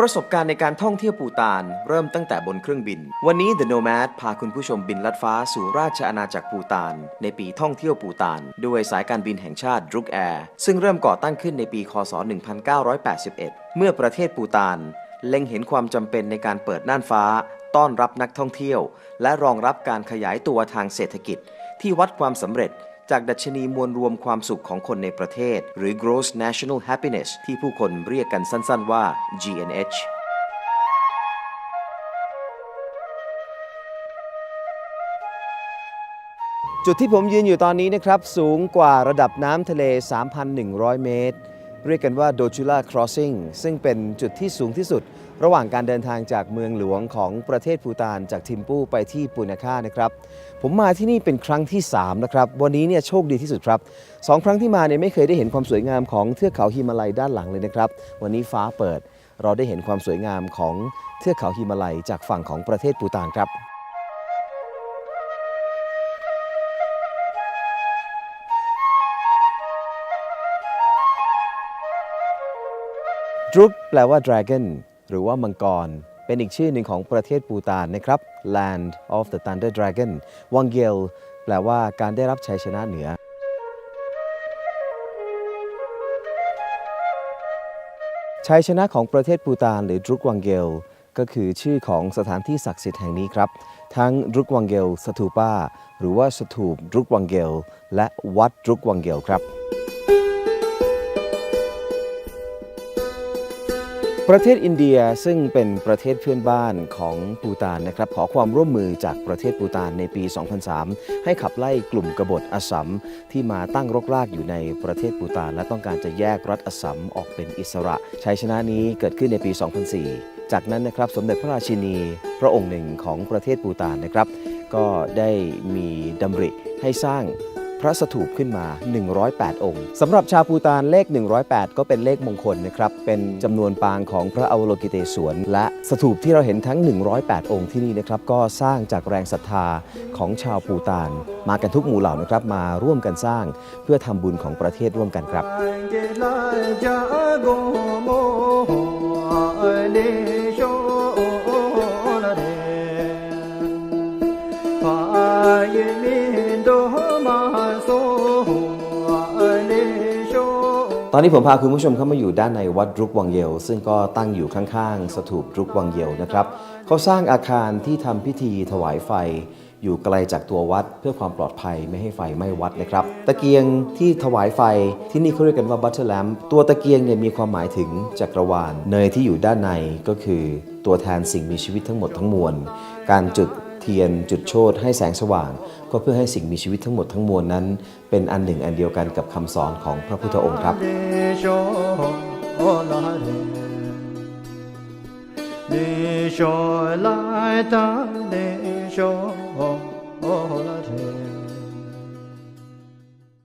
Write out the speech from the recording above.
ประสบการณ์ในการท่องเที่ยวปูตานเริ่มตั้งแต่บนเครื่องบิน วันนี้ The Nomad พาคุณผู้ชมบินลัดฟ้าสู่ราชอาณาจักรปูตาน ในปีท่องเที่ยวปูตาน ด้วยสายการบินแห่งชาติดรุกแอร์ซึ่งเริ่มก่อตั้งขึ้นในปีคศ 1981 เมื่อประเทศปูตาน เล็งเห็นความจำเป็นในการเปิดน่านฟ้า ต้อนรับนักท่องเที่ยว และรองรับการขยายตัวทางเศรษฐกิจ ที่วัดความสำเร็จ จากดัชนีมวลรวมความสุขของคนในประเทศ หรือ Gross National Happiness ที่ผู้คนเรียกกันสั้นๆว่า GNH จุดที่ผมยืนอยู่ตอนนี้นะครับ สูงกว่าระดับน้ำทะเล 3,100 เมตร เรียกกันว่า Dojula Crossing ซึ่งเป็นจุดที่สูงที่สุด ระหว่างการเดินทางจากเมืองหลวงของประเทศภูตานจากทิมปูไปที่ปุนาค่านะครับ ผมมาที่นี่เป็นครั้งที่3นะครับวันนี้เนี่ยโชคดีที่สุดครับสองครั้งที่มาเนี่ยไม่เคยได้เห็นความสวยงามของเทือกเขาฮิมาลัยด้านหลังเลยนะครับ วันนี้ฟ้าเปิด เราได้เห็นความสวยงามของเทือกเขาฮิมาลัยจากฝั่งของประเทศปูตานครับ ดรุกแปลว่า dragon หรือว่ามังกร เป็นอีกชื่อหนึ่งของประเทศปูตานนะครับ Land of the Thunder Dragon วังเกลแปลว่าการได้รับชัยชนะเหนือ ชัยชนะของประเทศปูตานหรือดรุกวังเกลก็คือชื่อของสถานที่ศักดิ์สิทธิ์แห่งนี้ครับ ทั้งดรุกวังเกลสถูปาหรือว่าสถูปดรุกวังเกลและวัดดรุกวังเกลครับ ประเทศอินเดียซึ่งเป็นประเทศเพื่อนบ้านของปูตานนะครับขอความร่วมมือจากประเทศปูตานในปี 2003 ให้ขับไล่กลุ่มกบฏอัสสัมที่มาตั้งรกรากอยู่ในประเทศปูตาน และต้องการจะแยกรัฐอัสสัมออกเป็นอิสระ ชัยชนะนี้เกิดขึ้นในปี 2004 จากนั้นนะครับสมเด็จพระราชินีพระองค์หนึ่งของประเทศปูตานนะครับ ก็ได้มีดำริให้สร้าง ระสถูปขึ้นมา 108 องค์สำหรับชาวปูตานเลข 108 ก็เป็นเลขมงคลนะครับ เป็นจำนวนปางของพระอวโลกิเตศวรและสถูปที่เราเห็นทั้ง 108 องค์ที่นี่นะครับ ก็สร้างจากแรงศรัทธาของชาวปูตาน มากันทุกหมู่เหล่านะครับ มาร่วมกันสร้างเพื่อทำบุญของประเทศร่วมกันครับ อนนี้ผมพาคุณผู้ชมเข้ามาอยู่ด้านในวัดรุกวังเยล ซึ่งก็ตั้งอยู่ข้างๆ สถูปรุกวังเยลนะครับเขาสร้างอาคารที่ทำพิธีถวายไฟ อยู่ไกลจากตัววัดเพื่อความปลอดภัยไม่ให้ไฟไหม้วัดนะครับ ตะเกียงที่ถวายไฟที่นี่เขาเรียกกันว่าบัตเตอร์แลมตัวตะเกียงเนี่ยมีความหมายถึงจักรวาลเนยที่อยู่ด้านในก็คือตัวแทนสิ่งมีชีวิตทั้งหมดทั้งมวลการจุด ทียนจุดโชตให้แสงสว่าง ก็เพื่อให้สิ่งมีชีวิตทั้งหมดทั้งมวลนั้น เป็นอันหนึ่งอันเดียวกันกับคำสอนของพระพุทธองค์ครับ 你说来的，你说来的。